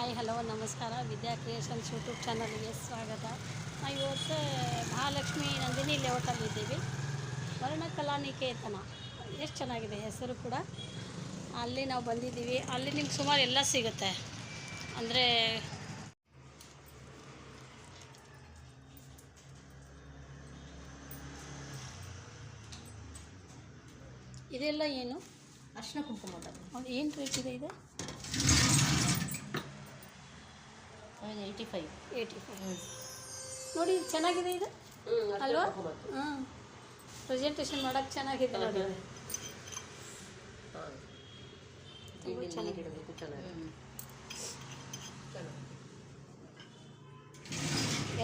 Hi hello ನಮಸ್ಕಾರ. ವಿದ್ಯಾ creations YouTube ಚಾನಲ್ಗೆ ಸ್ವಾಗತ. ನಾವು ಇವತ್ತು ಮಹಾಲಕ್ಷ್ಮಿ ನಂದಿನಿ ಲೇಔಟಲ್ಲಿದ್ದೀವಿ ಇದ್ದೀವಿ. ವರ್ಣಕಲಾ ನಿಕೇತನ ಎಷ್ಟು ಚೆನ್ನಾಗಿದೆ ಹೆಸರು ಕೂಡ. ಅಲ್ಲಿ ನಾವು ಬಂದಿದ್ದೀವಿ. ಅಲ್ಲಿ ನಿಮ್ಗೆ ಸುಮಾರು ಎಲ್ಲ ಸಿಗುತ್ತೆ. ಅಂದರೆ ಇದೆಲ್ಲ ಏನು? ಅರ್ಶಿನ ಕುಂಕುಮ ಏನು ರೇಟ್ ಇದೆ ಇದು? Eighty five eighty five. ನೋಡಿ ಚೆನ್ನಾಗಿದೆ ಇದು? ಅಲ್ವಾ? ಹ್ಞೂ ಪ್ರೆಸೆಂಟೇಷನ್ ಮಾಡೋಕ್ಕೆ ಚೆನ್ನಾಗಿದೆ ನೋಡಿ. ಚೆನ್ನಾಗಿ.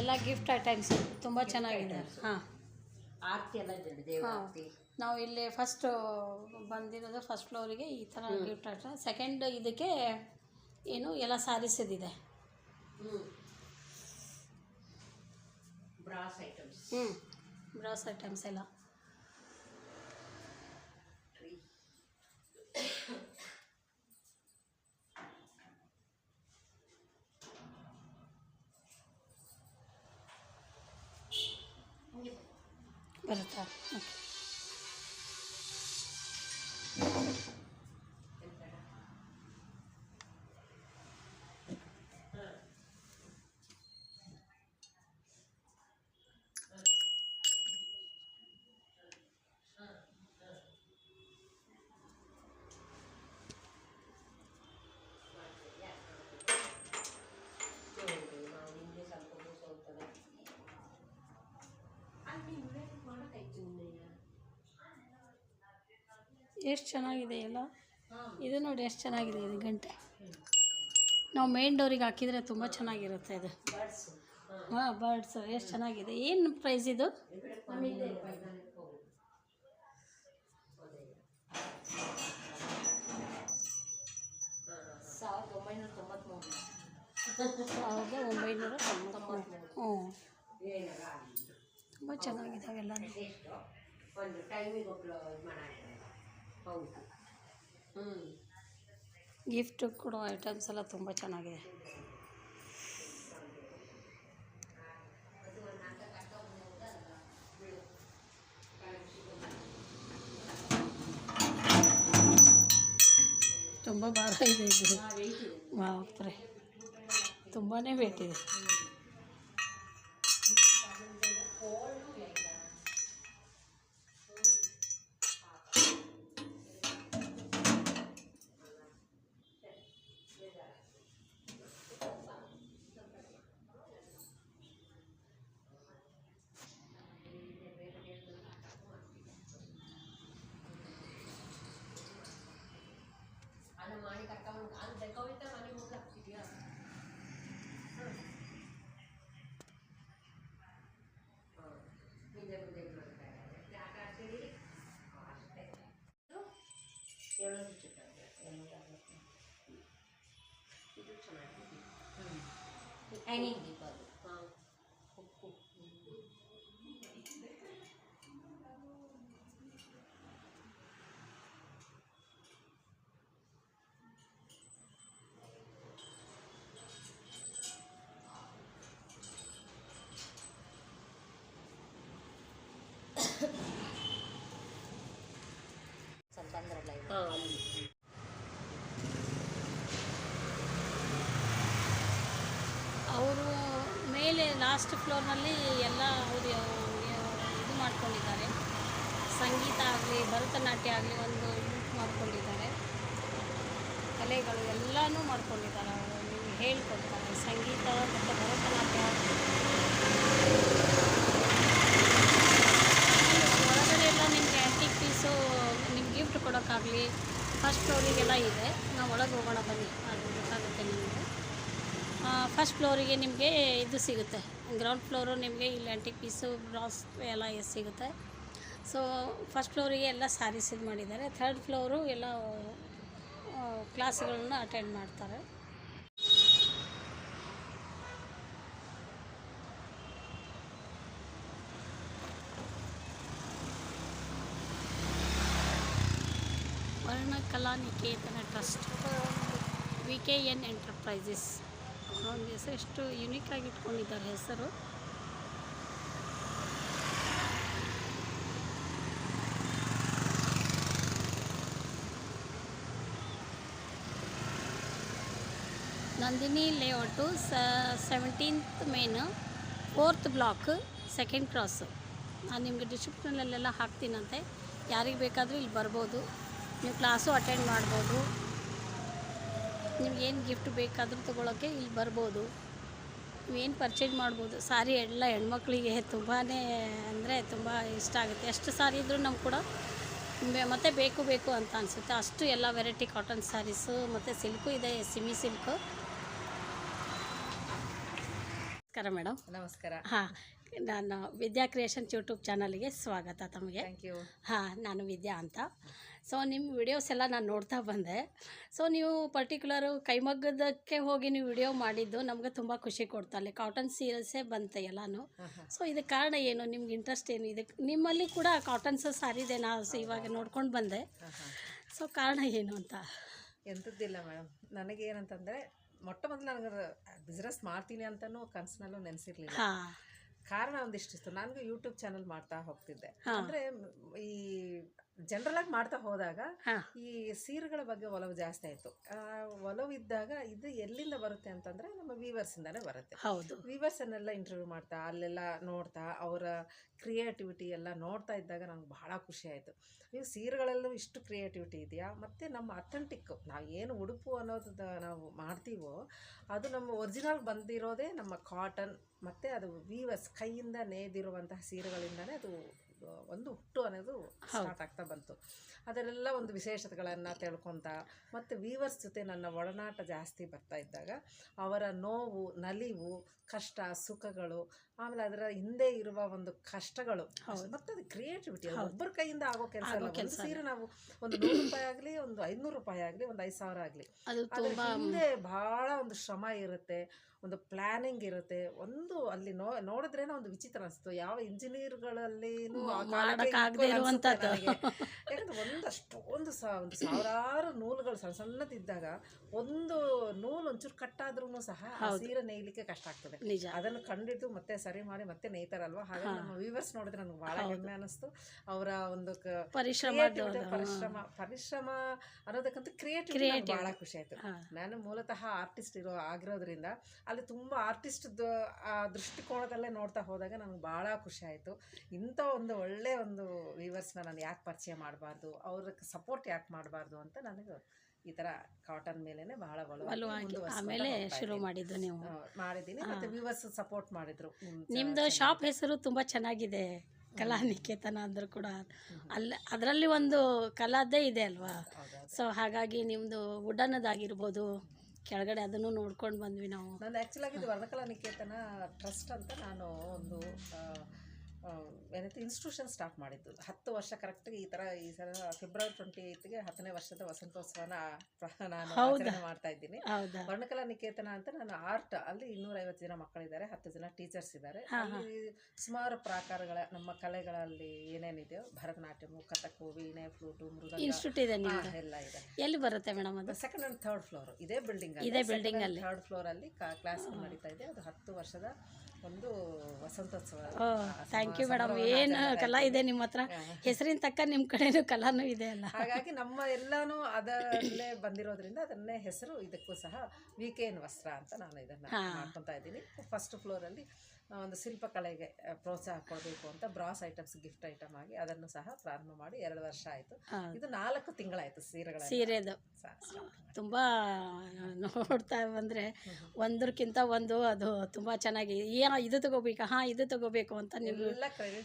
ಎಲ್ಲ ಗಿಫ್ಟ್ ಐಟಮ್ಸ್ ತುಂಬ ಚೆನ್ನಾಗಿದೆ. ಹಾಂ. ಆರತಿ ಎಲ್ಲ ನಾವು ಇಲ್ಲಿ ಫಸ್ಟು ಬಂದಿರೋದು ಫಸ್ಟ್ ಫ್ಲೋರಿಗೆ ಈ ಥರ ಗಿಫ್ಟ್ ಐಟಮ್ ಸೆಕೆಂಡ್ ಇದಕ್ಕೆ ಏನು ಎಲ್ಲ ಸಾರೀಸ್ ಇದಿದೆ ಹ್ಞೂ ಬ್ರಾಸ್ ಐಟಮ್ಸ್ ಹ್ಞೂ ಬ್ರಾಸ್ ಐಟಮ್ಸ್ ಎಲ್ಲ ಬರುತ್ತಾ ಓಕೆ ಎಷ್ಟು ಚೆನ್ನಾಗಿದೆ ಎಲ್ಲ? ಇದು ನೋಡಿ ಎಷ್ಟು ಚೆನ್ನಾಗಿದೆ ಇದು ಗಂಟೆ. ನಾವು ಮೇನ್ ಡೋರಿಗೆ ಹಾಕಿದರೆ ತುಂಬ ಚೆನ್ನಾಗಿರುತ್ತೆ ಇದು. ಹಾಂ ಬರ್ಡ್ಸು ಎಷ್ಟು ಚೆನ್ನಾಗಿದೆ. ಏನು ಪ್ರೈಸ್ ಇದು? ಸಾವಿರದ ಒಂಬೈನೂರ ತೊಂಬತ್ತ್ಮೂರು ಸಾವಿರದ ತೊಂಬತ್ತ್ಮೂರು ಹ್ಞೂ ತುಂಬ ಚೆನ್ನಾಗಿದೆ ಹೌದು ಹ್ಞೂ ಗಿಫ್ಟ್ ಕೊಡೋ ಐಟಮ್ಸ್ ಎಲ್ಲ ತುಂಬ ಚೆನ್ನಾಗಿದೆ. ತುಂಬ ಭಾರ ಇದೆ ಇದು. ವೆಯ್ಟ್ ಇದೆ ಬಾಪ್ರೆ ತುಂಬಾ ವೇಟ್ ಇದೆ. ಹಿಂದೆ ಮುಂದೆ ಇದು ಮಾಡ್ತಾ ಇದ್ದಾರೆ ಯಾಕೆ ಹಾಕ್ತೀರಿ ಅಷ್ಟೇ ಏಳೊಂದು ಚಿಕ್ಕ ಇದು ಚೆನ್ನಾಗಿದೆ ಹ್ಯಾಂಗಿಂಗ್ ದೀಪ ಅದು ಹಾಂ ಉಪ್ಪು ಸ್ವಲ್ಪ ಅಂದ್ರಲ್ಲ ಅಲ್ಲಿ ಅವರು ಮೇಲೆ ಲಾಸ್ಟ್ ಫ್ಲೋರ್ನಲ್ಲಿ ಎಲ್ಲ ಅವರು ಇದು ಮಾಡ್ಕೊಂಡಿದ್ದಾರೆ. ಸಂಗೀತ ಆಗಲಿ, ಭರತನಾಟ್ಯ ಆಗಲಿ ಒಂದು ಇದು ಮಾಡ್ಕೊಂಡಿದ್ದಾರೆ. ಕಲೆಗಳು ಎಲ್ಲನೂ ಮಾಡ್ಕೊಂಡಿದ್ದಾರೆ ಅವರು. ನಿಮಗೆ ಹೇಳ್ಕೊಡ್ತಾರೆ. ಸಂಗೀತ ಮತ್ತು ಭರತನಾಟ್ಯ ಒಳಗಡೆ ಎಲ್ಲ ನಿಮಗೆ ಆ್ಯಂಟಿಕ್ ಪೀಸು ನಿಮ್ಗೆ ಗಿಫ್ಟ್ ಕೊಡೋಕ್ಕಾಗಲಿ ಫಸ್ಟ್ ಫ್ಲೋರಿಗೆಲ್ಲ ಇದೆ. ನಾವು ಒಳಗೆ ಹೋಗೋಣ ಬನ್ನಿ. ಅದು ಗೊತ್ತಾಗುತ್ತೆ ನಿಮಗೆ. ಫಸ್ಟ್ ಫ್ಲೋರಿಗೆ ನಿಮಗೆ ಇದು ಸಿಗುತ್ತೆ. ಗ್ರೌಂಡ್ ಫ್ಲೋರು ನಿಮಗೆ ಇಲ್ಲಿ ಆ್ಯಂಟಿಕ್ ಪೀಸು ಬ್ರಾಸ್ ಎಲ್ಲ ಸಿಗುತ್ತೆ. ಸೊ ಫಸ್ಟ್ ಫ್ಲೋರಿಗೆ ಎಲ್ಲ ಸ್ಯಾರೀಸ್ ಇದು ಮಾಡಿದ್ದಾರೆ. ಥರ್ಡ್ ಫ್ಲೋರು ಎಲ್ಲ ಕ್ಲಾಸ್ಗಳನ್ನ ಅಟೆಂಡ್ ಮಾಡ್ತಾರೆ. Varnakala Niketana trust V K N enterprises. ಒಂದು ಹೆಸರು ಎಷ್ಟು ಆಗಿ ಇಟ್ಕೊಂಡಿದ್ದಾರೆ ಹೆಸರು? Nandini layout seventeenth main fourth block second cross ನಾನು ನಿಮಗೆ ಡಿಸ್ಕ್ರಿಪ್ಷನಲ್ಲೆಲ್ಲ ಹಾಕ್ತೀನಂತೆ. ಯಾರಿಗೆ ಬೇಕಾದರೂ ಇಲ್ಲಿ ಬರ್ಬೋದು. ನೀವು ಕ್ಲಾಸು ಅಟೆಂಡ್ ಮಾಡ್ಬೋದು. ನಿಮ್ಗೇನು ಗಿಫ್ಟ್ ಬೇಕಾದರೂ ತೊಗೊಳಕ್ಕೆ ಇಲ್ಲಿ ಬರ್ಬೋದು. ನೀವೇನು ಪರ್ಚೇಸ್ ಮಾಡ್ಬೋದು. ಸಾರಿ ಎಲ್ಲ ಹೆಣ್ಮಕ್ಳಿಗೆ ತುಂಬಾ ಅಂದರೆ ತುಂಬ ಇಷ್ಟ ಆಗುತ್ತೆ. ಎಷ್ಟು ಸಾರಿ ಇದ್ರೂ ನಮ್ಗೆ ಕೂಡ ಮತ್ತೆ ಬೇಕು ಬೇಕು ಅಂತ ಅನಿಸುತ್ತೆ. ಅಷ್ಟು ಎಲ್ಲ ವೆರೈಟಿ ಕಾಟನ್ ಸ್ಯಾರೀಸು ಮತ್ತು ಸಿಲ್ಕು ಇದೆ ಸಿಮಿ ಸಿಲ್ಕು ನಮಸ್ಕಾರ ಮೇಡಮ್. ನಮಸ್ಕಾರ. ಹಾಂ ನಾನು ವಿದ್ಯಾ ಕ್ರಿಯೇಷನ್ಸ್ ಯೂಟ್ಯೂಬ್ ಚಾನಲ್ಗೆ ಸ್ವಾಗತ ತಮಗೆ. ಥ್ಯಾಂಕ್ ಯು ಹಾಂ ನಾನು ವಿದ್ಯಾ ಅಂತ. ಸೊ ನಿಮ್ಮ ವಿಡಿಯೋಸ್ ಎಲ್ಲ ನಾನು ನೋಡ್ತಾ ಬಂದೆ. ಸೊ ನೀವು ಪರ್ಟಿಕ್ಯುಲರು ಕೈಮಗ್ಗದಕ್ಕೆ ಹೋಗಿ ನೀವು ವಿಡಿಯೋ ಮಾಡಿದ್ದು ನಮಗೆ ತುಂಬ ಖುಷಿ ಕೊಡ್ತಾ ಅಲ್ಲಿ ಕಾಟನ್ ಸೀರೆಸೇ ಬಂತೆ ಎಲ್ಲನೂ. ಸೊ ಇದಕ್ಕೆ ಕಾರಣ ಏನು? ನಿಮ್ಗೆ ಇಂಟ್ರೆಸ್ಟ್ ಏನು? ಇದಕ್ಕೆ ನಿಮ್ಮಲ್ಲಿ ಕೂಡ ಕಾಟನ್ಸ್ ಸಾರಿದೆ ನಾನು ಇವಾಗ ನೋಡ್ಕೊಂಡು ಬಂದೆ. ಸೊ ಕಾರಣ ಏನು ಅಂತ? ಎಂಥದ್ದಿಲ್ಲ ಮೇಡಮ್. ನನಗೇನಂತಂದರೆ ಮೊಟ್ಟ ಮೊದಲು ನನಗೆ ಬಿಸ್ನೆಸ್ ಮಾಡ್ತೀನಿ ಅಂತಲೂ ಕನಸಿನಲ್ಲೂ ನೆನೆಸಿರ್ಲಿಲ್ಲ ಹಾಂ ಕಾರಣ ಒಂದಿಷ್ಟಿತ್ತು. ನನಗೂ ಯೂಟ್ಯೂಬ್ ಚಾನಲ್ ಮಾಡ್ತಾ ಹೋಗ್ತಿದ್ದೆ. ಅಂದ್ರೆ ಈ ಜನರಲ್ ಆಗಿ ಮಾಡ್ತಾ ಹೋದಾಗ ಈ ಸೀರೆಗಳ ಬಗ್ಗೆ ಒಲವು ಜಾಸ್ತಿ ಆಯ್ತು. ಒಲವು ಇದ್ದಾಗ ಇದು ಎಲ್ಲಿಂದ ಬರುತ್ತೆ ಅಂತಂದ್ರೆ ನಮ್ಮ ವೀವರ್ಸಿಂದಾನೇ ಬರುತ್ತೆ. ಹೌದು. ವೀವರ್ಸನ್ನೆಲ್ಲ ಇಂಟರ್ವ್ಯೂ ಮಾಡ್ತಾ ಅಲ್ಲೆಲ್ಲ ನೋಡ್ತಾ ಅವರ ಕ್ರಿಯೇಟಿವಿಟಿ ಎಲ್ಲ ನೋಡ್ತಾ ಇದ್ದಾಗ ನಂಗೆ ಬಹಳ ಖುಷಿ ಆಯ್ತು. ನೀವು ಸೀರೆಗಳಲ್ಲೂ ಇಷ್ಟು ಕ್ರಿಯೇಟಿವಿಟಿ ಇದೆಯಾ? ಮತ್ತೆ ನಮ್ಮ ಅಥೆಂಟಿಕ್ ನಾವು ಏನು ಉಡುಪು ಅನ್ನೋದು ನಾವು ಮಾಡ್ತೀವೋ ಅದು ನಮ್ಮ ಒರಿಜಿನಲ್ ಬಂದಿರೋದೇ ನಮ್ಮ ಕಾಟನ್ ಮತ್ತು ಅದು ವೀವರ್ಸ್ ಕೈಯಿಂದ ನೇದಿರುವಂತಹ ಸೀರೆಗಳಿಂದನೇ ಅದು ಒಂದು ಹುಟ್ಟು ಅನ್ನೋದು ಸ್ಟಾರ್ಟ್ ಆಗ್ತಾ ಬಂತು. ಅದರೆಲ್ಲ ಒಂದು ವಿಶೇಷತೆಗಳನ್ನು ತಿಳ್ಕೊತಾ ಮತ್ತು ವೀವರ್ಸ್ ಜೊತೆ ನನ್ನ ಒಡನಾಟ ಜಾಸ್ತಿ ಬರ್ತಾ ಇದ್ದಾಗ ಅವರ ನೋವು ನಲಿವು ಕಷ್ಟ ಸುಖಗಳು ಆಮೇಲೆ ಅದರ ಹಿಂದೆ ಇರುವ ಒಂದು ಕಷ್ಟಗಳು ಮತ್ತೆ ಅದು ಕ್ರಿಯೇಟಿವಿಟಿ ಒಬ್ಬರ ಕೈಯಿಂದ ಆಗೋ ಕೆಲಸ ಅಲ್ಲ. ಒಂದು ಸೀರೆ ನಾವು ಒಂದು ನೂರು ರೂಪಾಯಿ ಆಗಲಿ ಒಂದು ಐನೂರು ರೂಪಾಯಿ ಆಗಲಿ ಒಂದು ಐದು ಸಾವಿರ ಆಗಲಿ. ಅದ್ರ ಹಿಂದೆ ಬಹಳ ಒಂದು ಶ್ರಮ ಇರುತ್ತೆ ಒಂದು ಪ್ಲಾನಿಂಗ್ ಇರುತ್ತೆ. ಒಂದು ಅಲ್ಲಿ ನೋ ನೋಡಿದ್ರೇನೆ ಒಂದು ವಿಚಿತ್ರ ಅನಿಸ್ತು ಯಾವ ಇಂಜಿನಿಯರ್ಗಳಲ್ಲಿ ಯಾಕಂದ್ರೆ ಒಂದಷ್ಟು ಯಾಕಂದ್ರೆ ಒಂದು ಸ ಒಂದು ಸಾವಿರಾರು ನೂಲುಗಳು ಸಣ್ಣ ಸಣ್ಣದಿದ್ದಾಗ ಒಂದು ನೂಲು ಒಂಚೂರು ಕಟ್ಟಾದ್ರೂ ಸಹ ಸೀರೆ ನೇಯ್ಲಿಕ್ಕೆ ಕಷ್ಟ ಆಗ್ತದೆ. ಅದನ್ನು ಕಂಡಿದ್ದು ಮತ್ತೆ ಸರಿ ಮಾಡಿ ಮತ್ತೆ ನೇಯ್ತಾರಲ್ವಾ? ಹಾಗೆ ನಮ್ಮ ವ್ಯೂವರ್ಸ್ ನೋಡಿದ್ರೆ ನನಗೆ ಬಹಳ ಹೆಮ್ಮೆ ಅನಿಸ್ತು. ಅವರ ಒಂದು ಪರಿಶ್ರಮ ಪರಿಶ್ರಮ ಪರಿಶ್ರಮ ಅನ್ನೋದಕ್ಕಂತ ಕ್ರಿಯೇಟಿವಿಟಿ ಬಹಳ ಖುಷಿ ಆಯ್ತು. ನಾನು ಮೂಲತಃ ಆರ್ಟಿಸ್ಟ್ ಇರೋ ಆಗಿರೋದ್ರಿಂದ ಅಲ್ಲಿ ತುಂಬಾ ಆರ್ಟಿಸ್ಟ್ ದೃಷ್ಟಿಕೋನದಲ್ಲೇ ನೋಡ್ತಾ ಹೋದಾಗ ನನಗೆ ಬಹಳ ಖುಷಿ ಆಯ್ತು. ಇಂಥ ಒಂದು ಒಳ್ಳೆ ಒಂದು ವ್ಯೂವರ್ಸ್ನ ನಾನು ಯಾಕೆ ಪರಿಚಯ ಮಾಡಬಾರ್ದು? ಅವ್ರಿಗೆ ಸಪೋರ್ಟ್ ಯಾಕೆ ಮಾಡಬಾರ್ದು ಅಂತ ನನಗೆ ಈ ಥರ ಕಾಟನ್ ಮೇಲೇನೆ ಬಹಳ ಆಮೇಲೆ ಶುರು. ಮಾಡಿದ್ದು ನೀವು. ಮಾಡಿದ್ದೀನಿ. ಮತ್ತೆ ವ್ಯೂವರ್ಸ್ ಸಪೋರ್ಟ್ ಮಾಡಿದ್ರು. ನಿಮ್ದು ಶಾಪ್ ಹೆಸರು ತುಂಬಾ ಚೆನ್ನಾಗಿದೆ. ಕಲಾ ನಿಕೇತನ ಅಂದರೂ ಕೂಡ. ಅಲ್ಲ ಅದರಲ್ಲಿ ಒಂದು ಕಲಾದೇ ಇದೆ ಅಲ್ವಾ. ಸೊ ಹಾಗಾಗಿ ನಿಮ್ಮದು ವುಡನ್ನದಾಗಿರ್ಬೋದು ಕೆಳಗಡೆ ಅದನ್ನು ನೋಡ್ಕೊಂಡು ಬಂದ್ವಿ ನಾವು. ನಾನು ಆ್ಯಕ್ಚುಲಾಗಿ ಇದು ವರ್ಣಕಲಾ ನಿಕೇತನ ಟ್ರಸ್ಟ್ ಅಂತ ನಾನು ಒಂದು ಏನೈತೆ ಇನ್ಸ್ಟಿಟ್ಯೂಷನ್ ಸ್ಟಾರ್ಟ್ ಮಾಡಿದ್ದು. ಹತ್ತು ವರ್ಷ ಕರೆಕ್ಟಾಗಿ ಈ ಥರ ಈ ಸಲ ಫೆಬ್ರವರಿ ಟ್ವೆಂಟಿ ಏಯ್ತ್ಗೆ ಹತ್ತನೇ ವರ್ಷದ ವಸಂತೋತ್ಸವನ ನಾನು ಆಚರಣೆ ಮಾಡ್ತಾ ಇದ್ದೀನಿ. ವರ್ಣಕಲಾ ನಿಕೇತನ ಅಂತ ನಾನು ಆರ್ಟ್ ಅಲ್ಲಿ ಇನ್ನೂರೈವತ್ತು ಜನ ಮಕ್ಕಳಿದ್ದಾರೆ ಹತ್ತು ಜನ ಟೀಚರ್ಸ್ ಇದ್ದಾರೆ. ಅಲ್ಲಿ ಸುಮಾರು ಪ್ರಾಕಾರಗಳ ನಮ್ಮ ಕಲೆಗಳಲ್ಲಿ ಏನೇನಿದೆಯೋ ಭರತನಾಟ್ಯಮು ಕಥಕ್ಕು ವೀಣೆ ಫ್ಲೂಟು ಮೃದಂಗ ಇನ್ಸ್ಟಿಟ್ಯೂಟ್ ಇದೆ ಎಲ್ಲ ಇದೆ. ಎಲ್ಲಿ ಬರುತ್ತೆ ಮೇಡಮ್ ಅದು? ಸೆಕೆಂಡ್ ಅಂಡ್ ಥರ್ಡ್ ಫ್ಲೋರ್ ಇದೇ ಬಿಲ್ಡಿಂಗ್ ಇದೇ ಬಿಲ್ಡಿಂಗ್ ಅಲ್ಲಿ. ಥರ್ಡ್ ಫ್ಲೋರ್ ಅಲ್ಲಿ ಕ್ಲಾಸ್ ನಡೀತಾ ಇದೆ. ಅದು ಹತ್ತು ವರ್ಷದ ಒಂದು ವಸಂತೋತ್ಸವ. ಥ್ಯಾಂಕ್ ಯು ಮೇಡಮ್ ಏನು ಕಲಾ ಇದೆ ನಿಮ್ಮ ಹತ್ರ? ಹೆಸರಿನ ತಕ್ಕ ನಿಮ್ಮ ಕಡೆನೂ ಕಲಾನೂ ಇದೆ ಅಲ್ಲ. ಹಾಗಾಗಿ ನಮ್ಮ ಎಲ್ಲಾನು ಅದರಲ್ಲೇ ಬಂದಿರೋದ್ರಿಂದ ಅದನ್ನೇ ಹೆಸರು ಇದಕ್ಕೂ ಸಹ ವಿ ಕೆ ಎನ್ ವಸ್ತ್ರ ಅಂತ ನಾನು ಇದನ್ನ ಮಾಡ್ಕೊತಾ ಇದ್ದೀನಿ. ಫಸ್ಟ್ ಫ್ಲೋರಲ್ಲಿ ಒಂದು ಶಿಲ್ಪಕಲೆಗೆ ಪ್ರೋತ್ಸಾಹ ಕೊಡಬೇಕು ಅಂತ ಬ್ರಾಸ್ ಐಟಮ್ಸ್ ಗಿಫ್ಟ್ ಐಟಮ್ ಆಗಿ ಅದನ್ನು ಸಹ ಪ್ರಾರಂಭ ಮಾಡಿ ಎರಡು ವರ್ಷ ಆಯಿತು. ಇದು ನಾಲ್ಕು ತಿಂಗಳಾಯಿತು ಸೀರೆಗಳ ಸೀರೆದು. ತುಂಬ ನೋಡ್ತಾ ಬಂದರೆ ಒಂದಕ್ಕಿಂತ ಒಂದು ಅದು ತುಂಬ ಚೆನ್ನಾಗಿ ಏನೋ ಇದು ತಗೋಬೇಕಾ ಹಾಂ ಇದು ತಗೋಬೇಕು ಅಂತ ನೀವು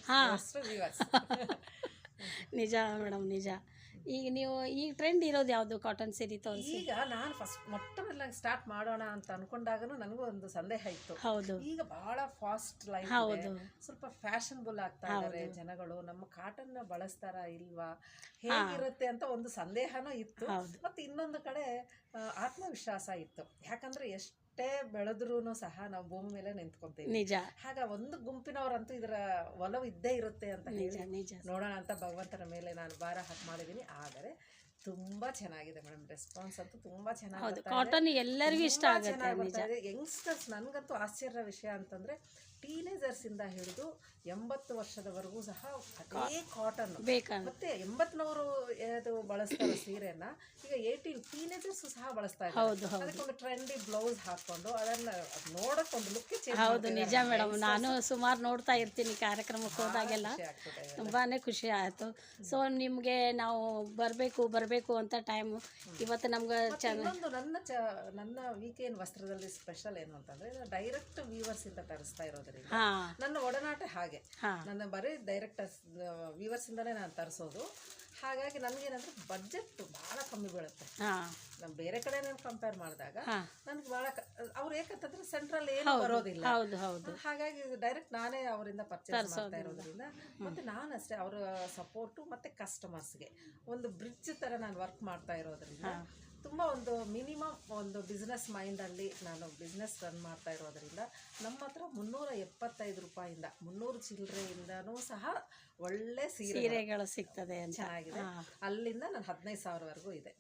ಹಾಂ. ನಿಜ ಮೇಡಮ್ ನಿಜ. ಈಗ ನೀವು ಈ ಟ್ರೆಂಡ್ ಇರೋದು ಯಾವುದು ಕಾಟನ್ ಸೀರೆ ತೋರಿಸಿ? ಈಗ ನಾನು ಫಸ್ಟ್ ಮೊಟ್ಟ ಮೊದಲಾಗಿ ಸ್ಟಾರ್ಟ್ ಮಾಡೋಣ ಅಂತ ಅನ್ಕೊಂಡಾಗನು ನನಗೂ ಒಂದು ಸಂದೇಹ ಇತ್ತು. ಹೌದು. ಈಗ ಬಹಳ ಫಾಸ್ಟ್ ಲೈಫ್ ಹೌದು. ಸ್ವಲ್ಪ ಫ್ಯಾಷನಬಲ್ ಆಗ್ತಾ ಇದ್ದಾರೆ ಜನಗಳು. ನಮ್ಮ ಕಾಟನ್ನ ಬಳಸ್ತಾರ ಇಲ್ವಾ? ಹೇಗಿರುತ್ತೆ ಅಂತ ಒಂದು ಸಂದೇಹನೂ ಇತ್ತು. ಮತ್ತೆ ಇನ್ನೊಂದು ಕಡೆ ಆತ್ಮವಿಶ್ವಾಸ ಇತ್ತು. ಯಾಕಂದ್ರೆ ಎಷ್ಟೇ ಬೆಳೆದ್ರೂ ಸಹ ನಾವು ಭೂಮಿ ಮೇಲೆ ನಿಂತ್ಕೊಂತೀವಿ. ನಿಜ. ಹಾಗ ಒಂದು ಗುಂಪಿನವರಂತೂ ಇದರ ಒಲವು ಇದ್ದೇ ಇರುತ್ತೆ ಅಂತ ನಿಜ ಹೇಳಿ ನೋಡೋಣ ಅಂತ ಭಗವಂತನ ಮೇಲೆ ನಾನು ಭಾರ ಹಾಕಿ ಮಾಡಿದೀನಿ ಆದರೆ ತುಂಬಾ ಚೆನ್ನಾಗಿದೆ ಮೇಡಮ್ ರೆಸ್ಪಾನ್ಸ್ ಅಂತೂ ತುಂಬಾ ಚೆನ್ನಾಗಿ ಹೌದು ಬರ್ತಾ ಇದೆ. ಕಾಟನ್ ಎಲ್ಲರಿಗೂ ಇಷ್ಟ ಆಗುತ್ತೆ ಯಂಗ್ಸ್ಟರ್ಸ್ ನನಗಂತೂ ಆಶ್ಚರ್ಯ ವಿಷಯ ಅಂತಂದ್ರೆ ಟೀನೇಜರ್ಸ್ ಇಂದ ಹಿಡಿದು ಎಂಬತ್ತು ವರ್ಷದವರೆಗೂ ಸಹ ಅದೇ ಕಾಟನ್ ಮತ್ತೆ ಎಂಬತ್ನವರು ಅದು ಬಳಸ್ತಾರೆ ಸೀರೆನ ಈಗ ಏಯ್ಟೀನ್ ಟೀನೇಜರ್ಸ್ ಸಹ ಬಳಸ್ತಾ ಇದ್ದಾರೆ. ಹೌದು ಹೌದು. ಅದಕ್ಕೆ ಒಂದು ಟ್ರೆಂಡಿ ಬ್ಲೌಸ್ ಹಾಕೊಂಡು ಅದನ್ನ ಅದ್ ನೋಡಕ್ ಒಂದು ಲುಕ್ ಚೇಂಜ್ ಹೌದು ನಿಜ ಮೇಡಮ್ ನಾನು ಸುಮಾರು ನೋಡ್ತಾ ಇರ್ತೀನಿ ಕಾರ್ಯಕ್ರಮಕ್ಕೆ ಹೋದಾಗೆಲ್ಲ. ತುಂಬಾನೇ ಖುಷಿ ಆಯಿತು. ಸೊ ನಿಮಗೆ ನಾವು ಬರಬೇಕು ಬರಬೇಕು ಅಂತ ಟೈಮ್ ಇವತ್ತು ನಮ್ಗೆ ಚೆನ್ನಾಗಿ ನನ್ನ ಚ ನನ್ನ ವೀಕೆಂಡ್ ವಸ್ತ್ರದಲ್ಲಿ ಸ್ಪೆಷಲ್ ಏನು ಅಂತಂದ್ರೆ ಡೈರೆಕ್ಟ್ ವ್ಯೂವರ್ಸ್ ಇಂದ ತರಿಸ್ತಾ ಹಾಂ. ನನ್ನ ಒಡನಾಟ ಹಾಗೆ. ನನ್ನ ಬರೀ ಡೈರೆಕ್ಟ್ ವ್ಯೂವರ್ಸ್ ಇಂದಾನೇ ನಾನು ತರಿಸೋದು. ಹಾಗಾಗಿ ನನ್ಗೇನಂದ್ರೆ ಬಜೆಟ್ ಬಹಳ ಕಮ್ಮಿ ಬೀಳುತ್ತೆ. ನಾನು ಬೇರೆ ಕಡೆ ನಾನು ಕಂಪೇರ್ ಮಾಡಿದಾಗ ನನ್ಗೆ ಬಹಳ ಅವ್ರು ಏಕಂತಂದ್ರೆ ಸೆಂಟ್ರಲ್ ಏನು ಬರೋದಿಲ್ಲ. ಹಾಗಾಗಿ ಡೈರೆಕ್ಟ್ ನಾನೇ ಅವರಿಂದ ಪರ್ಚೇಸ್ ಮಾಡ್ತಾ ಇರೋದ್ರಿಂದ ಮತ್ತೆ ನಾನು ಅಷ್ಟೇ ಅವರ ಸಪೋರ್ಟು ಮತ್ತೆ ಕಸ್ಟಮರ್ಸ್ಗೆ ಒಂದು ಬ್ರಿಡ್ಜ್ ತರ ನಾನು ವರ್ಕ್ ಮಾಡ್ತಾ ಇರೋದ್ರಿಂದ ತುಂಬ ಒಂದು ಮಿನಿಮಮ್ ಒಂದು ಬಿಸ್ನೆಸ್ ಮೈಂಡಲ್ಲಿ ನಾನು ಬಿಸ್ನೆಸ್ ರನ್ ಮಾಡ್ತಾ ಇರೋದ್ರಿಂದ ನಮ್ಮ ಹತ್ರ ಮುನ್ನೂರ ಎಪ್ಪತ್ತೈದು ರೂಪಾಯಿಂದ ಮುನ್ನೂರು ಚಿಲ್ಲರೆಯಿಂದನೂ ಸಹ ಒಳ್ಳೆ ಸೀರೆ ಸೀರೆಗಳು ಸಿಗ್ತದೆ ಚೆನ್ನಾಗಿದೆ. ಅಲ್ಲಿಂದ ನಾನು ಹದಿನೈದು ಸಾವಿರವರೆಗೂ ಇದೆ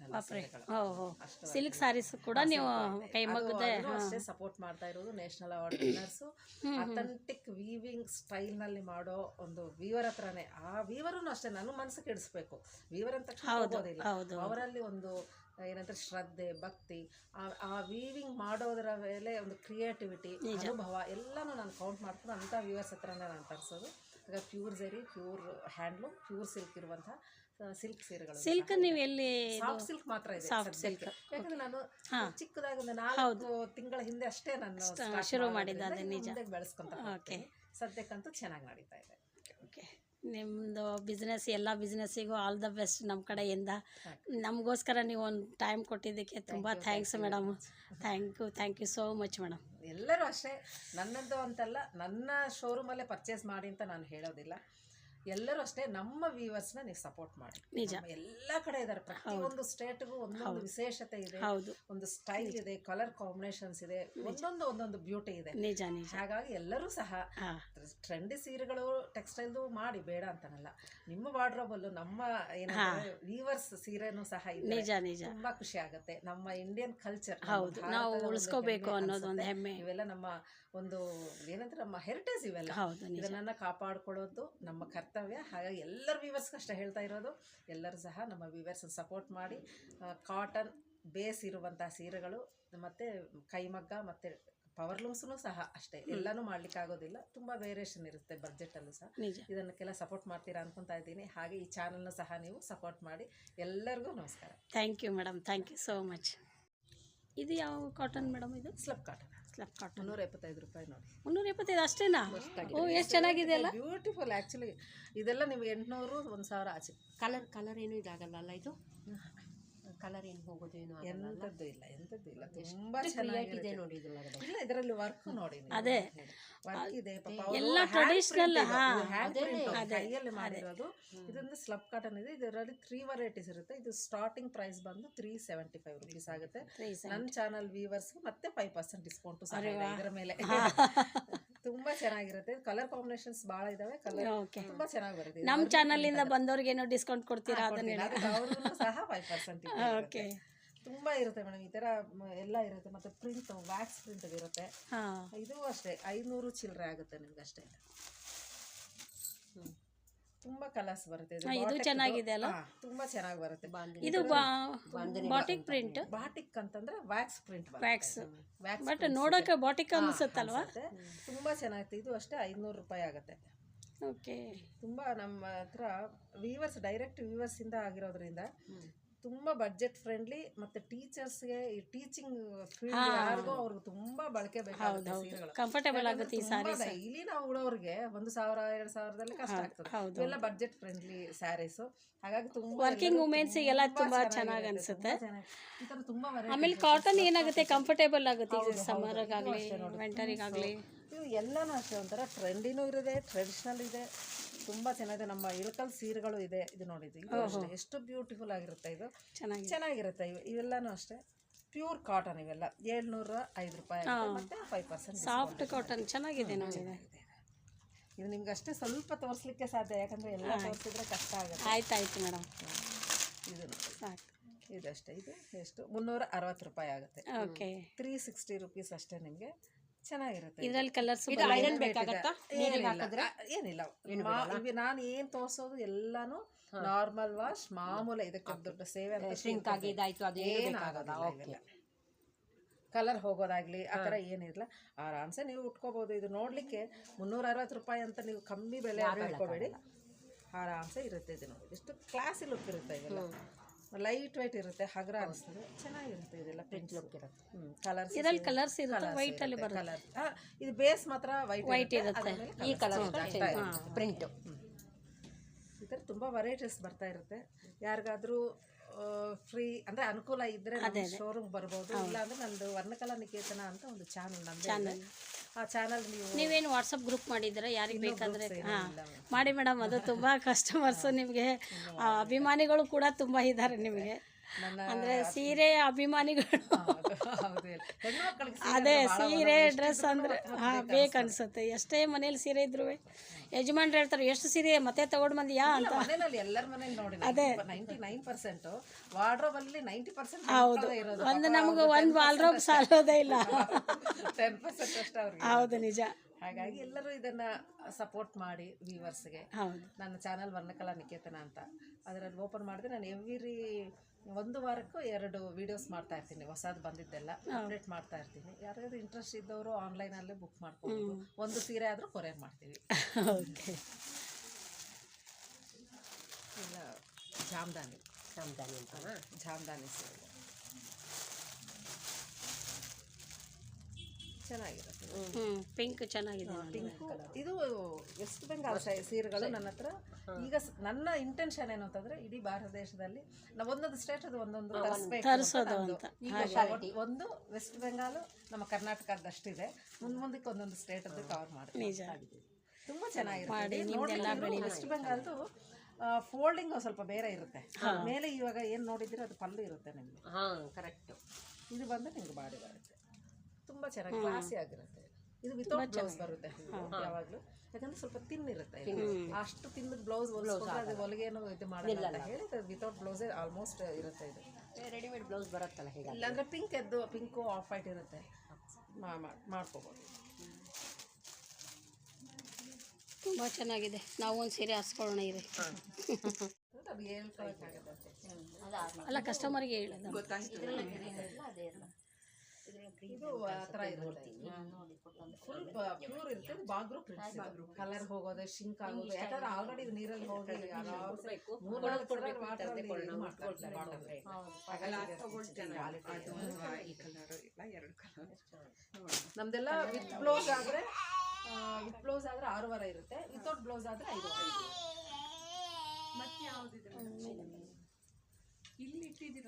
ಸಿಲ್ಕ್ ಸ್ಯಾರೀಸ್ ಕೂಡ ನೀವು ಅಷ್ಟೇ ಸಪೋರ್ಟ್ ಮಾಡ್ತಾ ಇರೋದು national award winners authentic weaving ಸ್ಟೈಲ್ನಲ್ಲಿ ಮಾಡೋ ಒಂದು ವೀವರ್ ಹತ್ರನೇ ಆ ವೀವರೂ ಅಷ್ಟೇ ನಾನು ಮನಸ್ಸು ಕೆಡಿಸ್ಬೇಕು ವೀವರ್ ಅಂತ ಅವರಲ್ಲಿ ಒಂದು ಏನಂದ್ರೆ ಶ್ರದ್ಧೆ ಭಕ್ತಿ ಆ- ವೀವಿಂಗ್ ಮಾಡೋದರ ಮೇಲೆ ಒಂದು ಕ್ರಿಯೇಟಿವಿಟಿ ಅನುಭವ ಎಲ್ಲನೂ ನಾನು ಕೌಂಟ್ ಮಾಡ್ಕೊಂಡು ಅಂಥ ವ್ಯೂವರ್ಸ್ ಹತ್ರನೇ ನಾನು ತರಿಸೋದು. ಈಗ pure zari pure handloom pure silk ಇರುವಂತಹ ಸಿಲ್ಕ್ ಸೀರೆಗಳು ಸಿಲ್ಕ್ ನೀವು ಎಲ್ಲಿ ಸಾಫ್ಟ್ ಸಿಲ್ಕ್ ಮಾತ್ರ ಇದೆ ಸಾಫ್ಟ್ ಸಿಲ್ಕ್ ಯಾಕಂದ್ರೆ ನಾನು ಚಿಕ್ಕದಾಗಿ ಒಂದು ನಾಲ್ಕು ತಿಂಗಳ ಹಿಂದೆ ಅಷ್ಟೇ ನಾನು ಶುರು ಮಾಡಿದ್ದೆ ನಿಜ. ಬೆಳೆಸ್ಕೊಂತ ಓಕೆ ಸದ್ಯಕ್ಕಂತೂ ಚೆನ್ನಾಗಿ ನಡೀತಾ ಇದೆ. ನಿಮ್ಮದು ಬಿಸ್ನೆಸ್ ಎಲ್ಲ ಬಿಸ್ನೆಸ್ಸಿಗೂ ಆಲ್ ದ ಬೆಸ್ಟ್ ನಮ್ಮ ಕಡೆಯಿಂದ. ನಮಗೋಸ್ಕರ ನೀವು ಒಂದು ಟೈಮ್ ಕೊಟ್ಟಿದ್ದಕ್ಕೆ ತುಂಬ thanks madam thank you thank you so much madam ಎಲ್ಲರೂ ಅಷ್ಟೇ ನನ್ನದು ಅಂತಲ್ಲ ನನ್ನ ಶೋರೂಮಲ್ಲೇ ಪರ್ಚೇಸ್ ಮಾಡಿ ಅಂತ ನಾನು ಹೇಳೋದಿಲ್ಲ. ಎಲ್ಲರೂ ಅಷ್ಟೇ ನಮ್ಮ ವ್ಯೂವರ್ಸ್ನ ನೀವು ಸಪೋರ್ಟ್ ಮಾಡಿ. ನಿಜ. ಎಲ್ಲ ಕಡೆ ಇದ್ದಾರೆ ಪ್ರತಿಯೊಂದು ಸ್ಟೇಟ್ಗೂ ಒಂದೊಂದು ವಿಶೇಷತೆ ಇದೆ. ಒಂದು ಸ್ಟೈಲ್ ಇದೆ ಕಲರ್ ಕಾಂಬಿನೇಷನ್ಸ್ ಇದೆ ಒಂದೊಂದು ಒಂದೊಂದು ಬ್ಯೂಟಿ ಇದೆ. ನಿಜ ನಿಜ. ಹಾಗಾಗಿ ಎಲ್ಲರೂ ಸಹ ಟ್ರೆಂಡಿ ಸೀರೆಗಳು ಟೆಕ್ಸ್ಟೈಲ್ದು ಮಾಡಿ ಬೇಡ ಅಂತನಲ್ಲ. ನಿಮ್ಮ ವಾರ್ಡ್ರೋಬಲ್ಲು ನಮ್ಮ ಏನಂದ್ರೆ ವೀವರ್ಸ್ ಸೀರೆನೂ ಸಹ ಇದೆ ನಿಜ ನಿಜ. ತುಂಬಾ ಖುಷಿ ಆಗುತ್ತೆ. ನಮ್ಮ ಇಂಡಿಯನ್ ಕಲ್ಚರ್ ಹೌದು. ನಾವು ಉಳಿಸ್ಕೋಬೇಕು ಅನ್ನೋದು ಒಂದು ಹೆಮ್ಮೆ. ಇವೆಲ್ಲ ನಮ್ಮ ಒಂದು ಏನಂದ್ರೆ ನಮ್ಮ ಹೆರಿಟೇಜ್ ಇವೆಲ್ಲ. ಇದನ್ನ ಕಾಪಾಡ್ಕೊಳ್ಳೋದು ನಮ್ಮ ಕರ್ತವ್ಯ. ಹಾಗಾಗಿ ಎಲ್ಲರ ವ್ಯೂವರ್ಸ್ಗೆ ಅಷ್ಟೇ ಹೇಳ್ತಾ ಇರೋದು. ಎಲ್ಲರೂ ಸಹ ನಮ್ಮ ವ್ಯೂವರ್ಸ್ ಸಪೋರ್ಟ್ ಮಾಡಿ ಕಾಟನ್ ಬೇಸ್ ಇರುವಂಥ ಸೀರೆಗಳು ಮತ್ತೆ ಕೈಮಗ್ಗ ಮತ್ತೆ ಪವರ್ ಲೂಮ್ಸ್ನು ಸಹ ಅಷ್ಟೇ. ಎಲ್ಲನೂ ಮಾಡ್ಲಿಕ್ಕೆ ಆಗೋದಿಲ್ಲ. ತುಂಬಾ ವೇರಿಯೇಷನ್ ಇರುತ್ತೆ ಬಜೆಟ್ ಅಲ್ಲೂ ಸಹ. ಇದನ್ನಕ್ಕೆಲ್ಲ ಸಪೋರ್ಟ್ ಮಾಡ್ತೀರಾ ಅನ್ಕೊತಾ ಇದ್ದೀನಿ. ಹಾಗೆ ಈ ಚಾನಲ್ನ ಸಹ ನೀವು ಸಪೋರ್ಟ್ ಮಾಡಿ. ಎಲ್ಲರಿಗೂ ನಮಸ್ಕಾರ. Thank you madam thank you so much ಇದು ಯಾವ ಕಾಟನ್ ಮೇಡಮ್ ಇದು? ಸ್ಲಪ್ ಕಾಟನ್ ಕಾಟನ್ ಮುನ್ನೂರ ಎಪ್ಪತ್ತೈದು ರೂಪಾಯಿ ನೋಡಿ. ಮುನ್ನೂರ ಎಪ್ಪತ್ತೈದು ಅಷ್ಟೇನಾ ಓ ಎಷ್ಟು ಚೆನ್ನಾಗಿದೆ ಅಲ್ಲ? ಬ್ಯೂಟಿಫುಲ್ ಆ್ಯಕ್ಚುಲಿ ಇದೆಲ್ಲ ನಿಮ್ಗೆ ಎಂಟುನೂರು ಒಂದು ಸಾವಿರ ಆಚೆ. ಕಲರ್ ಕಲರ್ ಏನು ಇದಾಗಲ್ಲ ಅಲ್ಲ ಇದು? ಕಲರ್ ಏನು ಹೋಗೋದು ಏನು ಆಗಲ್ಲ ಎಂಥದ್ದು ಇಲ್ಲ ಎಂಥದ್ದು ಇಲ್ಲ. ತುಂಬಾ ಚೆನ್ನಾಗಿದೆ ಇದೆ ನೋಡಿ ಇಲ್ಲ ಇದರಲ್ಲಿ ವರ್ಕ್ ನೋಡಿ ನೀವು. ಅದೇ. ವರ್ಕ್ ಇದೆ ಪಾಪ ಎಲ್ಲ ಟ್ರೆಡಿಷನಲ್ ಕೈಯಲ್ಲಿ ಮಾಡಿರೋದು. ಇದೊಂದು ಸ್ಲಬ್ ಕಾಟನ್ ಇದೆ. ಇದರಲ್ಲಿ ತ್ರೀ ವೆರೈಟೀಸ್ ಇರುತ್ತೆ. ಇದು ಸ್ಟಾರ್ಟಿಂಗ್ ಪ್ರೈಸ್ ಬಂದು ತ್ರೀ ಸೆವೆಂಟಿ ಫೈವ್ ರುಪೀಸ್ ಆಗುತ್ತೆ ನನ್ನ ಚಾನಲ್ ವ್ಯೂವರ್ಸ್ ಮತ್ತೆ ಫೈವ್ ಪರ್ಸೆಂಟ್ ಡಿಸ್ಕೌಂಟ್ ಸಹ ಇದರ ಮೇಲೆ. ತುಂಬಾ ಚೆನ್ನಾಗಿರುತ್ತೆ. ಕಲರ್ ಕಾಂಬಿನೇಷನ್ಸ್ ಬಹಳ ಇದಾವೆ. ಕಲರ್ ಓಕೆ ತುಂಬಾ ಚೆನ್ನಾಗಿ ಬರುತ್ತೆ. ನಮ್ಮ ಚಾನಲಿಂದ ಬಂದವ್ರಿಗೆ ಏನೋ ಡಿಸ್ಕೌಂಟ್ ಕೊಡ್ತೀರಾ ಅದನ್ನ ಹೇಳಿ. ಅವ್ರಿಗೂ ಸಹ ಫೈವ್ ಪರ್ಸೆಂಟ್ ಓಕೆ ತುಂಬಾ ಇರುತ್ತೆ ಮೇಡಮ್. ಈ ತರ ಮ- ಎಲ್ಲ ಇರುತ್ತೆ. ಮತ್ತೆ ಪ್ರಿಂಟ್ ವ್ಯಾಕ್ಸ್ ಪ್ರಿಂಟ್ ಇರುತ್ತೆ. ಹಾಂ. ಇದು ಅಷ್ಟೇ. ಐನೂರು ಚಿಲ್ಲರೆ ಆಗುತ್ತೆ ನಿಮ್ಗೆ ಅಷ್ಟೇ ತುಂಬಾ ಕಲರ್ಸ್ ಬರುತ್ತೆ. ಇದು ಹಾ, ಇದು Bottic ಚೆನ್ನಾಗಿದೆ ಅಲ್ಲ? ಹಾ, ತುಂಬಾ ಚೆನ್ನಾಗಿ ಬರುತ್ತೆ. ಇದು ಬಾಟಿಕ್ ಪ್ರಿಂಟ್? ಬಾಟಿಕ್ ಅಂತಂದ್ರೆ wax print wax. Wax but ನೋಡೋಕೆ ಬಾಟಿಕ್ ಅನ್ಸುತ್ತಲ್ವಾ? ತುಂಬಾ ಚೆನ್ನಾಗಿತ್ತು. ಇದು ಅಷ್ಟೇ ಐನೂರು ರೂಪಾಯಿ ಆಗುತ್ತೆ. ಓಕೆ. ತುಂಬಾ ನಮ್ಮ ಹತ್ರ ವೀವರ್ಸ್ ಡೈರೆಕ್ಟ್ ವ್ಯೂವರ್ಸ್ ಇಂದ ಆಗಿರೋದ್ರಿಂದ ತುಂಬಾ ಬಜೆಟ್ ಫ್ರೆಂಡ್ಲಿ ಮತ್ತೆ ಟೀಚರ್ಸ್ಗೆ ಈ ಟೀಚಿಂಗ್ ಫೀಲ್ಡ್ ಯಾರಿಗೂ ಅವ್ರಿಗೆ ತುಂಬಾ ಬಳಕೆ ಬೇಕಾಗುತ್ತೆ ಸೀರೆಗಳು. ಕಂಫರ್ಟೇಬಲ್ ಆಗುತ್ತೆ ಈ ಸಾರಿ ಡೈಲಿ ನಾವು ಉಡೋರಿಗೆ ಒಂದು ಸಾವಿರ ಎರಡು ಸಾವಿರದಲ್ಲಿ ಕಷ್ಟ ಆಗ್ತದೆ. ಬಜೆಟ್ ಫ್ರೆಂಡ್ಲಿ ಸ್ಯಾರೀಸ್ ಹಾಗಾಗಿ ತುಂಬಾ ವರ್ಕಿಂಗ್ ವುಮೆನ್ಸ್ ಎಲ್ಲ ತುಂಬಾ ಚೆನ್ನಾಗಿ ಅನ್ಸುತ್ತೆ. ಆಮೇಲೆ ಕಾಟನ್ ಏನಾಗುತ್ತೆ? ಕಂಫರ್ಟೇಬಲ್ ಆಗುತ್ತೆ ಈಗ ಆಗಲಿ ಆಗಲಿ ಇವು ಎಲ್ಲನೂ ಅಷ್ಟೇ ಒಂಥರ ಟ್ರೆಂಡಿನೂ ಇರುತ್ತೆ ಟ್ರೆಡಿಷನಲ್ ಇದೆ. ತುಂಬಾ ಚೆನ್ನಾಗಿದೆ. ನಮ್ಮ ಇಳಕಲ್ ಸೀರೆಗಳು ಇದೆ. ಇದು ನೋಡಿದ್ದು ಇದು ಅಷ್ಟೇ. ಎಷ್ಟು ಬ್ಯೂಟಿಫುಲ್ ಆಗಿರುತ್ತೆ ಇದು. ಚೆನ್ನಾಗಿರುತ್ತೆ. ಇವು ಇವೆಲ್ಲನೂ ಅಷ್ಟೇ. ಪ್ಯೂರ್ ಕಾಟನ್ ಇವೆಲ್ಲ. ಏಳ್ನೂರ ಐದು ರೂಪಾಯಿ ಆಗುತ್ತೆ, ಮತ್ತೆ ಫೈವ್ ಪರ್ಸೆಂಟ್ ಸಾಫ್ಟ್ ಕಾಟನ್ ಚೆನ್ನಾಗಿದೆ ನೋಡಿದೆ. ಇದು ನಿಮ್ಗೆ ಅಷ್ಟೇ ಸ್ವಲ್ಪ ತೋರಿಸ್ಲಿಕ್ಕೆ ಸಾಧ್ಯ. ಯಾಕಂದ್ರೆ ಎಲ್ಲ ತೋರಿಸಿದ್ರೆ ಕಷ್ಟ ಆಗುತ್ತೆ. ಆಯ್ತಾಯ್ತು ಮೇಡಮ್. ಇದು ನೋಡಿ. ಸಾಕು. ಇದಷ್ಟೇ. ಇದು ಎಷ್ಟು? ಮುನ್ನೂರ ಅರವತ್ತು ರೂಪಾಯಿ ಆಗುತ್ತೆ. ಓಕೆ. ತ್ರೀ ಸಿಕ್ಸ್ಟಿ ರುಪೀಸ್ ಅಷ್ಟೇ ನಿಮಗೆ. ಚೆನ್ನಾಗಿರುತ್ತೆ ಇದರಲ್ಲಿ ಕಲರ್ಸ್ ಇದು ಐರನ್ ಬೇಕಾಗತ್ತಾ? ನೀರಿಗೆ ಹಾಕಿದ್ರೆ? ಏನಿಲ್ಲ. ನಾನು ಏನು ತೋರಿಸೋದು ಎಲ್ಲಾನು ನಾರ್ಮಲ್ ವಾಶ್ ಮಾಮೂಲಿ ಇದಕ್ಕೆ ದೊಡ್ಡ ಸೇವೆ ಅಂತ ಶ್ರಿಂಕ್ ಆಗಿ ಇದಾಯ್ತು ಅದು ಏನು ಬೇಕಾಗಲ್ಲ. ಓಕೆ. ಕಲರ್ ಹೋಗೋದಾಗ್ಲಿ ಆ ಥರ ಏನಿರಲ್ಲ ಆರಾಮ್ಸೆ ನೀವು ಉಟ್ಕೋಬೋದು. ಇದು ನೋಡಲಿಕ್ಕೆ ಮುನ್ನೂರ ಅರವತ್ತು ರೂಪಾಯಿ ಅಂತ ನೀವು ಕಮ್ಮಿ ಬೆಲೆ ಇಟ್ಕೋಬೇಡಿ. ಆರಾಮ್ಸೆ ಇರುತ್ತೆ ಇದು ನೋಡಿ. ಎಷ್ಟು ಕ್ಲಾಸಿ ಲುಕ್ ಇರುತ್ತೆ ಇವೆಲ್ಲ ಲೈಟ್ ವೈಟ್ ಇರುತ್ತೆ ಹಗರ ಅನಿಸ್ತದೆ ಚೆನ್ನಾಗಿರುತ್ತೆ ಇದೆಲ್ಲ ಪ್ರಿಂಟ್ ಲುಕ್ ಇರುತ್ತೆ. ಹ್ಞೂ ಕಲರ್ಸ್ ಇದರಲ್ಲಿ ಕಲರ್ಸ್ ಇರುತ್ತೆ ವೈಟ್ ಅಲ್ಲಿ ಬರುತ್ತೆ. ಕಲರ್ ಇದು ಬೇಸ್ ಮಾತ್ರ ವೈಟ್ ವೈಟ್ ಇರುತ್ತೆ. ಈ ಕಲರ್ ಪ್ರಿಂಟ್ ಈ ಥರ ತುಂಬ ವೆರೈಟೀಸ್ ಬರ್ತಾ ಇರುತ್ತೆ. ಯಾರಿಗಾದ್ರೂ ಫ್ರೀ ಅಂದ್ರೆ ಅನುಕೂಲ ಇದ್ರೆ ಶೋರೂಮ್ ಬರ್ಬೋದು ಇಲ್ಲ ಅಂದ್ರೆ ನಂದು ವರ್ಣಕಲಾ ನಿಕೇತನ ಅಂತ ಒಂದು ಚಾನಲ್ ನಂದು ಆ ಚಾನಲ್ ನೀವು ನೀವೇನು ವಾಟ್ಸಪ್ ಗ್ರೂಪ್ ಮಾಡಿದ್ದೀರಾ? ಯಾರಿಗೆ ಬೇಕಂದ್ರೆ? ಹಾಂ. ಮಾಡಿ ಮೇಡಮ್ ಅದು ತುಂಬ ಕಸ್ಟಮರ್ಸು ನಿಮಗೆ. ಅಭಿಮಾನಿಗಳು ಕೂಡ ತುಂಬ ಇದ್ದಾರೆ ನಿಮಗೆ. ಅಂದರೆ ಸೀರೆ ಅಭಿಮಾನಿಗಳು. ಅದೇ ಸೀರೆ ಡ್ರೆಸ್ ಅಂದರೆ ಹಾಂ ಬೇಕನ್ಸುತ್ತೆ ಎಷ್ಟೇ ಮನೇಲಿ ಸೀರೆ ಇದ್ರು ಯಜಮಾನ್ರು ಹೇಳ್ತಾರೆ ಎಷ್ಟು ಸೀರೆ ಮತ್ತೆ ತಗೊಂಡು ಬಂದಿಯಾ ಅಂತ. ಮನೆಯಲ್ಲಿ ಎಲ್ಲರ ಮನೇಲಿ ನೋಡಿ ನೈಂಟಿ ನೈನ್ ಪರ್ಸೆಂಟ್. ವಾರ್ಡ್ರೋಬ್ ಅಲ್ಲಿ ನೈಂಟಿ ಪರ್ಸೆಂಟ್ ಹೌದು. ಒಂದು ನಮಗೆ ಒಂದು ವಾಲ್ರೋಬ್ ಸಾಲೋದೇ ಇಲ್ಲ. ಟೆನ್ ಪರ್ಸೆಂಟ್ ಅಷ್ಟೇ ಅವ್ರಿಗೆ. ಹೌದು ನಿಜ. ಹಾಗಾಗಿ ಎಲ್ಲರೂ ಇದನ್ನ ಸಪೋರ್ಟ್ ಮಾಡಿ ವ್ಯೂವರ್ಸ್ಗೆ ನನ್ನ ಚಾನಲ್ ವರ್ಣಕಲಾ ನಿಕೇತನ ಅಂತ. ಅದರಲ್ಲಿ ಓಪನ್ ಮಾಡಿದ್ರೆ ನಾನು ಎವ್ರಿ ಒಂದು ವಾರಕ್ಕೂ ಎರಡು ವಿಡಿಯೋಸ್ ಮಾಡ್ತಾ ಇರ್ತೀನಿ. ಹೊಸದು ಬಂದಿದ್ದೆಲ್ಲ ಅಪ್ಡೇಟ್ ಮಾಡ್ತಾ ಇರ್ತೀನಿ. ಯಾರ್ಯಾರು ಇಂಟ್ರೆಸ್ಟ್ ಇದ್ದವರು ಆನ್ಲೈನಲ್ಲೇ ಬುಕ್ ಮಾಡ್ಕೊಂಡು ಒಂದು ಸೀರೆ ಆದರೂ ಕೊರಿಯರ್ ಮಾಡ್ತೀವಿ. ಓಕೆ ಇಲ್ಲ ಜಾಮ್ದಾನಿ. ಜಾಮ್ದಾನಿ ಅಂತನಾ ಜಾಮ್ದಾನಿ ಸೀರೆ. ಚೆನ್ನಾಗಿರುತ್ತೆ. ಹ್ಞೂ ಪಿಂಕ್ ಚೆನ್ನಾಗಿದೆ ಪಿಂಕ್ ಇದು ವೆಸ್ಟ್ ಬೆಂಗಾಲ್ ಸೀರೆಗಳು ನನ್ನ ಹತ್ರ. ಈಗ ಸ- ನನ್ನ ಇಂಟೆನ್ಷನ್ ಏನು ಅಂತಂದ್ರೆ ಇಡೀ ಭಾರತ ದೇಶದಲ್ಲಿ ನಾವು ಒಂದೊಂದು ಸ್ಟೇಟ್ ಅದು ಒಂದೊಂದು ತರಿಸ್ಬೇಕು ಅಂತ ತರಿಸೋದು ಅಂತ. ಈಗ ಒಟ್ಟು ಒಂದು ವೆಸ್ಟ್ ಬೆಂಗಾಲ್ ನಮ್ಮ ಕರ್ನಾಟಕದಷ್ಟಿದೆ. ಮುಂದ್ ಮುಂದಕ್ಕೆ ಒಂದೊಂದು ಸ್ಟೇಟ್ ಅದು ಕವರ್ ಮಾಡಿ ನಿಜ. ತುಂಬಾ ಚೆನ್ನಾಗಿರುತ್ತೆ. ನೋಡ್ಲಿಕ್ಕೆ ವೆಸ್ಟ್ ಬೆಂಗಾಲ್ದು ಫೋಲ್ಡಿಂಗ್ ಸ್ವಲ್ಪ ಬೇರೆ ಇರುತ್ತೆ. ಮೇಲೆ ಇವಾಗ ಏನ್ ನೋಡಿದ್ರೆ ಅದು ಪಲ್ಲು ಇರುತ್ತೆ ನಿಮ್ಗೆ. ಹಾಂ ಕರೆಕ್ಟ್ ಇದು ಬಂದು ನಿಮ್ಗೆ ಬಾಡಿ ಬರುತ್ತೆ. ತುಂಬಾ ಚೆನ್ನಾಗಿ ಕ್ಲಾಸಿ ಆಗಿರುತ್ತೆ. ಇದು ವಿತೌಟ್ ಬ್ಲೌಸ್ ಬರುತ್ತೆ ಯಾವಾಗಲೂ. ಯಾಕಂದ್ರೆ ಸ್ವಲ್ಪ ತಿನ್ ಇರುತ್ತೆ ಅಷ್ಟು ತಿನ್ನದ ಬ್ಲೌಸ್ ಅದು ಹೊಲಿಗೇನು ಇದು ಮಾಡಲ್ಲ ಅಂತ ಹೇಳಿ ವಿತೌಟ್ ಬ್ಲೌಸೇ ಆಲ್ಮೋಸ್ಟ್ ಇರುತ್ತೆ ಇದು. ರೆಡಿಮೇಡ್ ಬ್ಲೌಸ್ ಬರುತ್ತಲ್ಲ ಹೇಗೆ ಇಲ್ಲಾಂದ್ರೆ ಪಿಂಕ್ ಎದ್ದು ಪಿಂಕು ಆಫ್ ವೈಟ್ ಇರುತ್ತೆ. ಮಾಡ್ಕೋಬೋದು. ತುಂಬ ಚೆನ್ನಾಗಿದೆ. ನಾವು ಒಂದು ಸೀರೆ ಹಾಸ್ಕೊಳ್ಳೋಣ ಹೇಳ್ಕೊಳಕ್ಕಾಗತ್ತೆ. ಅಲ್ಲ ಕಸ್ಟಮರ್ಗೆ ಹೇಳೋದು ಇದು ಆ ಥರ ಇರುತ್ತೆ. ಫುಲ್ ಪ್ಯೂರ್ ಇರುತ್ತೆ. ಬಾಗ್ರು ಕಲರ್ ಹೋಗೋದು ಶಿಂಕ್ ಆಗೋದು ಯಾಕಂದ್ರೆ ಆಲ್ರೆಡಿ ಇದು ನೀರಲ್ಲಿ ಹೋಗಿ ನಮ್ದೆಲ್ಲ ವಿತ್ ಬ್ಲೌಸ್ ಆದ್ರೆ ವಿತ್ ಬ್ಲೌಸ್ ಆದ್ರೆ ಆರೂವರೆ ಇರುತ್ತೆ. ವಿತೌಟ್ ಬ್ಲೌಸ್ ಆದ್ರೆ ಐದುವರೆ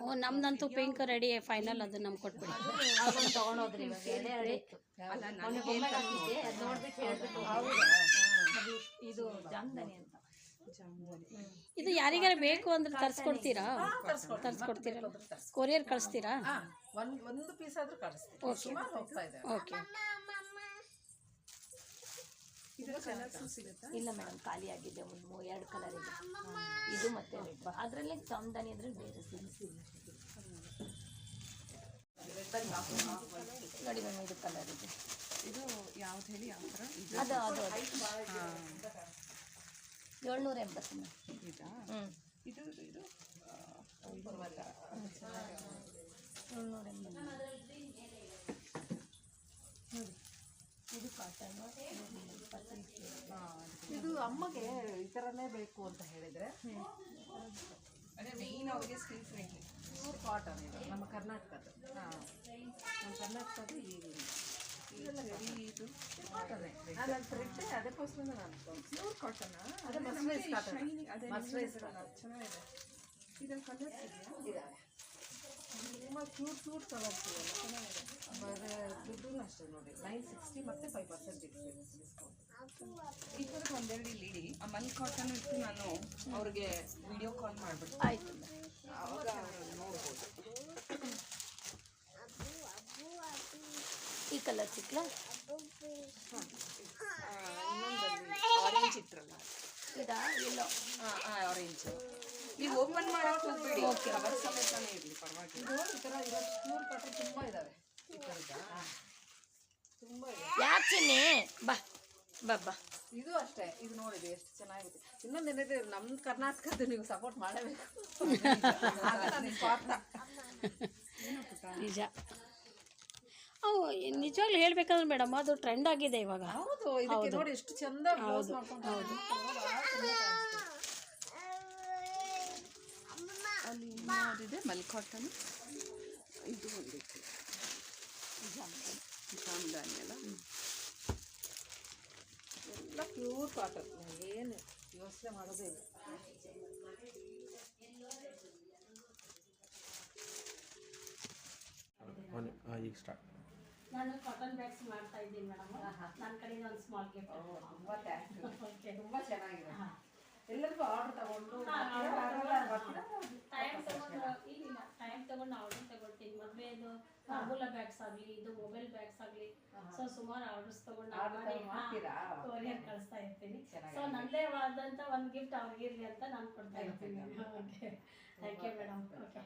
ಓ ನಮ್ದಂತೂ ಪಿಂಕ್ ರೆಡಿ ಫೈನಲ್ ಅದು ನಮ್ಗೆ ಕೊಟ್ಬಿಡಿ. ತಗೊಂಡೋದ್ರಿ ಇದು ಜಾಮ್ದಾನಿ ಅಂತ. ಇದು ಯಾರಿಗಾರ ಬೇಕು ಅಂದ್ರೆ ತರಿಸ್ಕೊಡ್ತೀರಾ? ತರಿಸ್ಕೊಡ್ತೀರಾ? ಕೊರಿಯರ್ ಕಳಿಸ್ತೀರಾ? ಹಾ ಒಂದು ಪೀಸ್ ಆದ್ರೂ ಕಳಿಸ್ತೀವಿ. ಸುಮಾರು ಹೋಗ್ತಾ ಇದೆ. ಓಕೆ ಇಲ್ಲ ಮೇಡಮ್ ಖಾಲಿ ಆಗಿದೆ ಒಂದು ಮೂ- ಎರಡು ಕಲರ್ ಇದೆ. ಇದು ಮತ್ತೆ ಅದರಲ್ಲೇ ಜಾಮ್ದಾನಿ ಅಂದ್ರೆ ಬೇರೆ ಸಿಗುತ್ತೆ. ನೋಡಿ ಮ್ಯಾಮ್ ಇದು ಕಲರ್ ಇದೆ. ಇದು ಯಾವ್ದು ಹೇಳಿ? ಯಾವ ಥರ ಅದು ಅದು ಏಳ್ನೂರ ಎಂಬತ್ತು ಮ್ಯಾಮ್ ಇದಾ. ಇದು? ಇದು ಏಳ್ನೂರ ಎಂಬತ್ತು ಇದು ಅಮ್ಮಗೆ ಈ ಥರನೇ ಬೇಕು ಅಂತ ಹೇಳಿದ್ರೆ? ಅದೇ ಮೇಯ್ನ್ ಅವ್ರಿಗೆ ಸ್ಕಿಲ್ಸ್ ಬೇಕು ಪ್ಯೂರ್ ಕಾಟನ್ ಇದು ನಮ್ಮ ಕರ್ನಾಟಕದ ನಮ್ಮ ಕರ್ನಾಟಕದ ಈ ಇದೆಲ್ಲ heavy ಇದು ಕಾಟನ್ ನಾನು ಥ್ರೆಡ್ ಅದಕ್ಕೋಸ್ಕರ ನಾನು ಪ್ಯೂರ್ ಕಾಟನ್ ಅದೇ ಮಸ್ರೈಸ್ ಕಾಟನ್ ಅದೇ ಮಸ್ರೈಸ್ ಚೆನ್ನಾಗಿದೆ. ಇದ್ರಲ್ಲಿ ಕಲರ್ಸ್ ಇದೆಯಾ? ತುಂಬ ಕ್ಯೂಟ್ ಕ್ಯೂಟ್ ಕಲರ್ಸ್ ಆಮೇಲೆ ದುಡ್ಡು ಅಷ್ಟೇ ನೋಡಿ ನೈನ್ ಸಿಕ್ಸ್ಟಿ ಮತ್ತು ಫೈವ್ ಪರ್ಸೆಂಟ್ ಡಿಸ್ಕೌಂಟ್ ಈ ಥರದ ಒಂದೆರಡು ಇಲ್ಲಿ ಇಡಿ. ಆ ಮಲ್ ಕಾಟನ್ ಇಟ್ಟು ನಾನು ಅವ್ರಿಗೆ ವಿಡಿಯೋ ಕಾಲ್ ಮಾಡ್ಬಿಟ್ಟು ಆಯಿತು. ಅವಾಗ ನೋಡ್ಬೋದು. ಈ ಕಲರ್ ಸಿಕ್ಲ ಇನ್ನೊಂದು ಆರೆಂಜ್ ಇತ್ರಲ್ಲ ಇದಾ? ಇಲ್ಲ. ಹಾಂ ಆರೆಂಜ್ ನೀವು ಓಪನ್ ಮಾಡಕ್ ಹೋಗ್ಬೇಡಿ. ಅವರ ಸಮೇತನೇ ಇರ್ಲಿ ಪರವಾಗಿಲ್ಲ. ಈ ಥರ ಇರೋ ಪ್ಯೂರ್ ಕಾಟನ್ ತುಂಬಾ ಇದಾವೆ. ಈ ತರದ ತುಂಬಾ ಇದೆ. ಯಾಕೆ ಚಿನ್ನಿ? ಬಾ ಬಾ ಬಾ. ಇದು ಅಷ್ಟೇ. ಇದು ನೋಡಿದೆ ಎಷ್ಟು ಚೆನ್ನಾಗಿದೆ ಇನ್ನೊಂದು ಏನಿದೆ ನಮ್ಮ ಕರ್ನಾಟಕದ್ದು ನೀವು ಸಪೋರ್ಟ್ ಮಾಡಬೇಕು. ನಿಜ. ಅವು ನಿಜವಾಗ್ಲೂ ಹೇಳ್ಬೇಕಂದ್ರೆ ಮೇಡಮ್ ಅದು ಟ್ರೆಂಡ್ ಆಗಿದೆ ಇವಾಗ. ಹೌದು. ಇದಕ್ಕೆ ನೋಡಿ ಎಷ್ಟು ಚಂದ ಹೌದು. ಮಾಡ್ಕೊಂಡು ಹೌದು. ಇನ್ನೊಂದಿದೆ ಇದು ಕಾಟನ್ ಇದು ಒಂದಿತ್ತು ಜಾಮ್ದಾನಿ ಅಲ್ಲ ಎಲ್ಲ ಪ್ಯೂರ್ ಕಾಟನ್. ಏನು ಯೋಚನೆ ಮಾಡೋದೇ ಇಲ್ಲ. ಈಗ ಸ್ಟಾರ್ಟ್ ನಾನು ಕಾಟನ್ ಬ್ಯಾಗ್ಸ್ ಮಾಡ್ತಾ ಇದ್ದೀನಿ ಮೇಡಮ್ ನನ್ನ ಕಡೆಯಿಂದ ಒಂದು ಸ್ಮಾಲ್ ಗಿಫ್ಟ್ ತುಂಬ ಥ್ಯಾಂಕ್ಸ್ ತುಂಬ ಚೆನ್ನಾಗಿದೆ. ಎಲ್ಲರಿಗೂ ಆರ್ಡರ್ ತಗೊಂಡು ಟೈಮ್ ತಗೊಂಡು ಇಲ್ಲ ಟೈಮ್ ತಗೊಂಡು ಆರ್ಡರ್ ತಗೊಳ್ತೀನಿ. ಮದುವೆದು ಮಾಮೂಲ ಬ್ಯಾಗ್ಸ್ ಆಗಲಿ ಇದು ಮೊಬೈಲ್ ಬ್ಯಾಗ್ಸ್ ಆಗಲಿ. ಸೊ ಸುಮಾರು ಆರ್ಡರ್ಸ್ ತಗೊಂಡು? ಕೊರಿಯರ್ ಕಳಿಸ್ತಾ ಇರ್ತೀನಿ. ಸೊ ನನ್ನದೇ ಆದಂಥ ಒಂದು ಗಿಫ್ಟ್ ಅವ್ರಿಗಿರಲಿ ಅಂತ ನಾನು ಕೊಡ್ತಾ ಇರ್ತೀನಿ. Okay thank you madam okay